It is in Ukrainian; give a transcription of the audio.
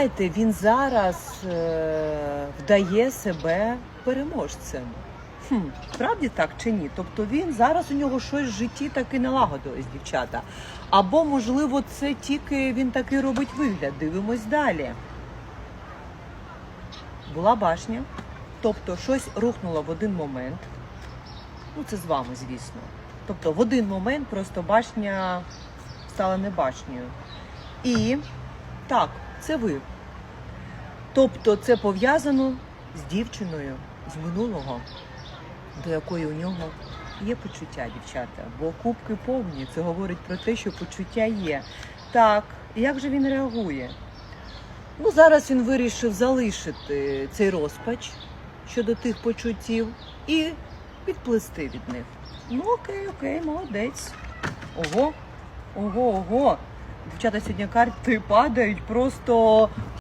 Знаєте, він зараз е, вдає себе переможцем. Хм, справді так чи ні? Тобто він зараз у нього щось в житті таки налагодилось, дівчата. Або, можливо, це тільки він таки робить вигляд. Дивимось далі. Була башня, тобто щось рухнуло в один момент. Ну, це з вами, звісно. Тобто в один момент просто башня стала не башнею. І так, це ви. Тобто це пов'язано з дівчиною з минулого, до якої у нього є почуття, дівчата. Бо кубки повні, це говорить про те, що почуття є. Так, як же він реагує? Ну, зараз він вирішив залишити цей розпач щодо тих почуттів і відплисти від них. Ну, окей, окей, молодець. Ого, ого, ого. Дівчата сьогодні карти падають просто